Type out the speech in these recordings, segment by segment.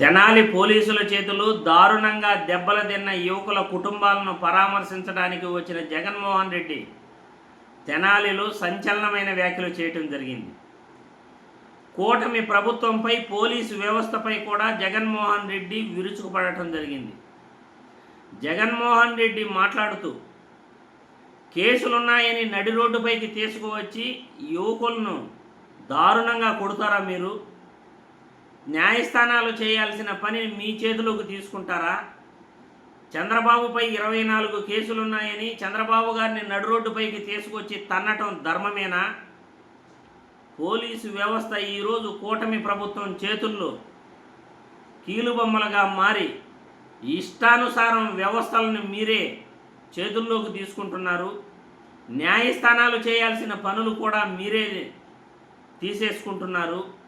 తెనాలి పోలీసుల చేతులు దారుణంగా దెబ్బలు తిన్న యువకుల కుటుంబాలను పరామర్శించడానికి వచ్చిన జగన్మోహన్ రెడ్డి తెనాలిలో సంచలనమైన వ్యాఖ్యలు చేయటం జరిగింది. కూటమి ప్రభుత్వంపై పోలీసు వ్యవస్థపై కూడా జగన్మోహన్ రెడ్డి విరుచుకుపడటం జరిగింది. జగన్మోహన్ రెడ్డి మాట్లాడుతూ కేసులున్నాయని నడి రోడ్డుపైకి తీసుకువచ్చి యువకులను దారుణంగా కొడతారా మీరు? న్యాయస్థానాలు చేయాల్సిన పని మీ చేతిలోకి తీసుకుంటారా? చంద్రబాబుపై ఇరవై నాలుగు కేసులున్నాయని చంద్రబాబు గారిని నడు రోడ్డుపైకి తీసుకొచ్చి తన్నటం ధర్మమేనా? పోలీసు వ్యవస్థ ఈరోజు కూటమి ప్రభుత్వం చేతుల్లో కీలుబొమ్మలుగా మారి ఇష్టానుసారం వ్యవస్థలను మీరే చేతుల్లోకి తీసుకుంటున్నారు. న్యాయస్థానాలు చేయాల్సిన పనులు కూడా మీరే తీసేసుకుంటున్నారు.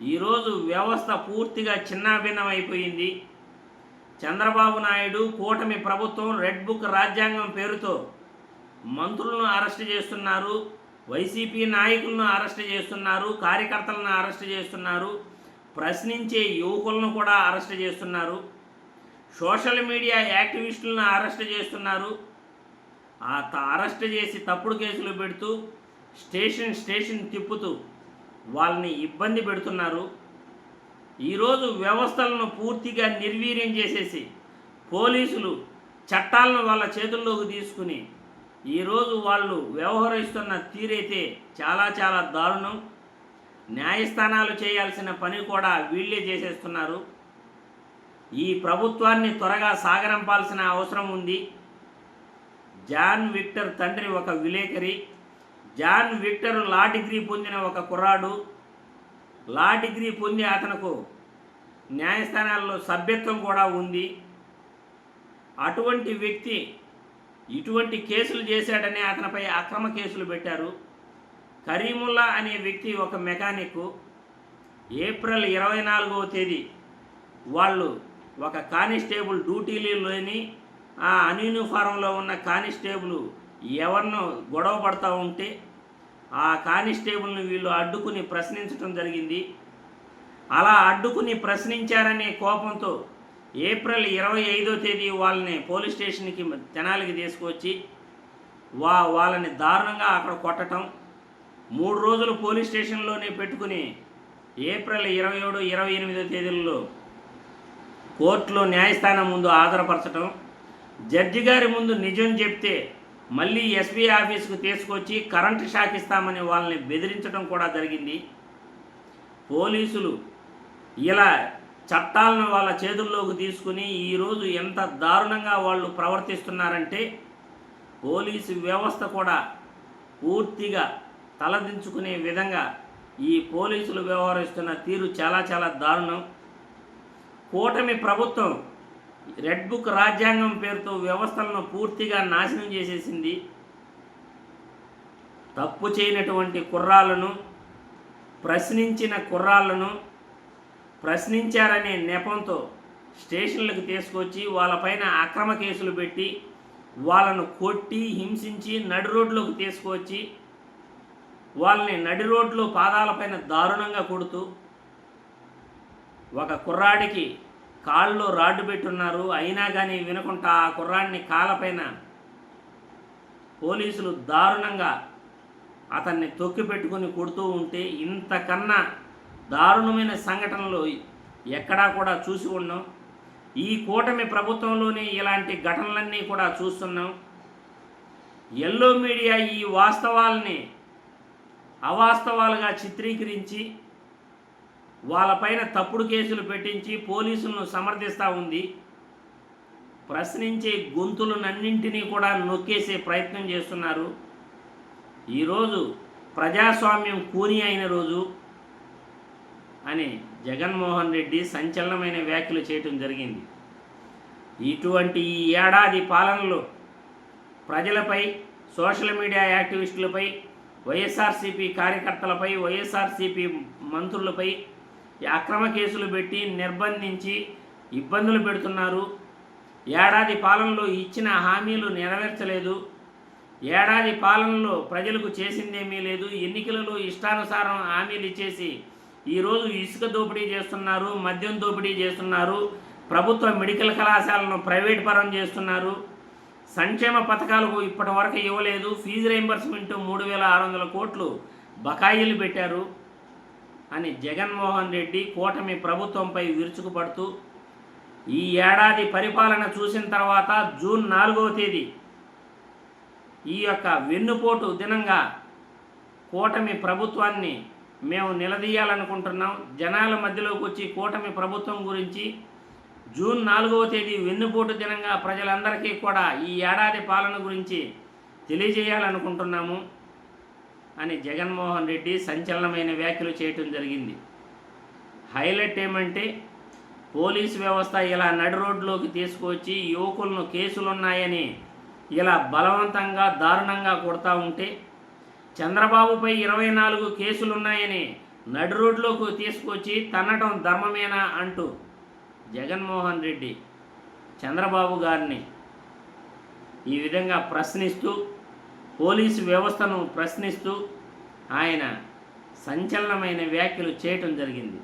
ఈరోజు వ్యవస్థ పూర్తిగా చిన్నాభిన్నమైపోయింది చంద్రబాబు నాయుడు కూటమి ప్రభుత్వం రెడ్ బుక్ రాజ్యాంగం పేరుతో మంత్రులను అరెస్ట్ చేస్తున్నారు వైసీపీ నాయకులను అరెస్ట్ చేస్తున్నారు కార్యకర్తలను అరెస్ట్ చేస్తున్నారు ప్రశ్నించే యువకులను కూడా అరెస్ట్ చేస్తున్నారు సోషల్ మీడియా యాక్టివిస్టులను అరెస్ట్ చేస్తున్నారు. ఆ త- అరెస్ట్ చేసి తప్పుడు కేసులు పెడుతూ స్టేషన్ స్టేషన్ తిప్పుతూ వాళ్ళని ఇబ్బంది పెడుతున్నారు. ఈరోజు వ్యవస్థలను పూర్తిగా నిర్వీర్యం చేసేసి పోలీసులు చట్టాలను వాళ్ళ చేతుల్లోకి తీసుకుని ఈరోజు వాళ్ళు వ్యవహరిస్తున్న తీరైతే చాలా చాలా దారుణం. న్యాయస్థానాలు చేయాల్సిన పని కూడా వీళ్ళే చేసేస్తున్నారు. ఈ ప్రభుత్వాన్ని త్వరగా సాగరంపాల్సిన అవసరం ఉంది. జాన్ విక్టర్ తండ్రి ఒక విలేకరి. జాన్ విక్టర్ లా డిగ్రీ పొందిన ఒక కుర్రాడు. లా డిగ్రీ పొంది అతనకు న్యాయస్థానాల్లో సభ్యత్వం కూడా ఉంది. అటువంటి వ్యక్తి ఇటువంటి కేసులు చేశాడని అతనిపై అక్రమ కేసులు పెట్టారు. కరీముల్లా అనే వ్యక్తి ఒక మెకానిక్ ఏప్రిల్ ఇరవై నాలుగవ తేదీ వాళ్ళు ఒక కానిస్టేబుల్ డ్యూటీలోని ఆ అన్యూనిఫారంలో ఉన్న కానిస్టేబుల్ ఎవరినో గొడవ పడతా ఉంటే ఆ కానిస్టేబుల్ని వీళ్ళు అడ్డుకుని ప్రశ్నించడం జరిగింది. అలా అడ్డుకుని ప్రశ్నించారనే కోపంతో ఏప్రిల్ ఇరవై ఐదో తేదీ వాళ్ళని పోలీస్ స్టేషన్కి తెనాలికి తీసుకొచ్చి వా వాళ్ళని దారుణంగా అక్కడ కొట్టటం మూడు రోజులు పోలీస్ స్టేషన్లోనే పెట్టుకుని ఏప్రిల్ ఇరవై ఏడు ఇరవై ఎనిమిదో తేదీల్లో కోర్టులో న్యాయస్థానం ముందు ఆధారపరచడం జడ్జి గారి ముందు నిజం చెప్తే మళ్ళీ ఎస్బీ ఆఫీసుకు తీసుకొచ్చి కరెంటు షాక్ ఇస్తామని వాళ్ళని బెదిరించడం కూడా జరిగింది. పోలీసులు ఇలా చట్టాలను వాళ్ళ చేతుల్లోకి తీసుకుని ఈరోజు ఎంత దారుణంగా వాళ్ళు ప్రవర్తిస్తున్నారంటే పోలీసు వ్యవస్థ కూడా పూర్తిగా తలదించుకునే విధంగా ఈ పోలీసులు వ్యవహరిస్తున్న తీరు చాలా చాలా దారుణం. కూటమి ప్రభుత్వం రెడ్ బుక్ రాజ్యాంగం పేరుతో వ్యవస్థలను పూర్తిగా నాశనం చేసేసింది. తప్పు చేయనటువంటి కుర్రాళ్ళను ప్రశ్నించిన కుర్రాళ్ళను ప్రశ్నించారనే నెపంతో స్టేషన్లకు తీసుకొచ్చి వాళ్ళపైన అక్రమ కేసులు పెట్టి వాళ్ళను కొట్టి హింసించి నడి రోడ్లోకి తీసుకొచ్చి వాళ్ళని నడి రోడ్లో పాదాలపైన దారుణంగా కొడుతూ ఒక కుర్రాడికి కాళ్ళు రాడ్డు పెట్టున్నారు. అయినా కానీ వినకుండా ఆ కుర్రాడిని కాళ్ళపైన పోలీసులు దారుణంగా అతన్ని తొక్కి పెట్టుకుని కొడుతూ ఉంటే ఇంతకన్నా దారుణమైన సంఘటనలు ఎక్కడా కూడా చూసి ఉన్నాం ఈ కూటమి ప్రభుత్వంలోనే ఇలాంటి ఘటనలన్నీ కూడా చూస్తున్నాం. ఎల్లో మీడియా ఈ వాస్తవాల్ని అవాస్తవాలుగా చిత్రీకరించి వాళ్ళపైన తప్పుడు కేసులు పెట్టించి పోలీసులను సమర్థిస్తూ ఉంది. ప్రశ్నించే గొంతులనన్నింటినీ కూడా నొక్కేసే ప్రయత్నం చేస్తున్నారు. ఈరోజు ప్రజాస్వామ్యం కూని అయిన రోజు అని జగన్మోహన్ రెడ్డి సంచలనమైన వ్యాఖ్యలు చేయటం జరిగింది. ఇటువంటి ఈ ఏడాది పాలనలో ప్రజలపై సోషల్ మీడియా యాక్టివిస్టులపై వైఎస్ఆర్సీపీ కార్యకర్తలపై వైఎస్ఆర్సీపీ మంత్రులపై అక్రమ కేసులు పెట్టి నిర్బంధించి ఇబ్బందులు పెడుతున్నారు. ఏడాది పాలనలో ఇచ్చిన హామీలు నెరవేర్చలేదు. ఏడాది పాలనలో ప్రజలకు చేసిందేమీ లేదు. ఎన్నికలలో ఇష్టానుసారం హామీలు ఇచ్చేసి ఈరోజు ఇసుక దోపిడీ చేస్తున్నారు మద్యం దోపిడీ చేస్తున్నారు ప్రభుత్వ మెడికల్ కళాశాలను ప్రైవేట్ పరం చేస్తున్నారు. సంక్షేమ పథకాలకు ఇప్పటి వరకు ఇవ్వలేదు. ఫీజు రీంబర్స్మెంట్ మూడు వేల ఆరు వందల కోట్లు బకాయిలు పెట్టారు. అని జగన్మోహన్ రెడ్డి కూటమి ప్రభుత్వంపై విరుచుకుపడుతూ ఈ ఏడాది పరిపాలన చూసిన తర్వాత జూన్ నాలుగవ తేదీ ఈ యొక్క వెన్నుపోటు దినంగా కూటమి ప్రభుత్వాన్ని మేము నిలదీయాలనుకుంటున్నాం. జనాల మధ్యలోకి వచ్చి కూటమి ప్రభుత్వం గురించి జూన్ నాలుగవ తేదీ వెన్నుపోటు దినంగా ప్రజలందరికీ కూడా ఈ ఏడాది పాలన గురించి తెలియజేయాలనుకుంటున్నాము. అని జగన్మోహన్ రెడ్డి సంచలనమైన వ్యాఖ్యలు చేయటం జరిగింది. హైలైట్ ఏమంటే పోలీసు వ్యవస్థ ఇలా నడి రోడ్లోకి తీసుకువచ్చి యువకులను కేసులున్నాయని ఇలా బలవంతంగా దారుణంగా కొడతా ఉంటే చంద్రబాబుపై ఇరవై నాలుగు కేసులున్నాయని నడి రోడ్లోకి తీసుకొచ్చి తన్నటం ధర్మమేనా అంటూ జగన్మోహన్ రెడ్డి చంద్రబాబు గారిని ఈ విధంగా ప్రశ్నిస్తూ పోలీసు వ్యవస్థను ప్రశ్నిస్తూ ఆయన సంచలనమైన వ్యాఖ్యలు చేయటం జరిగింది.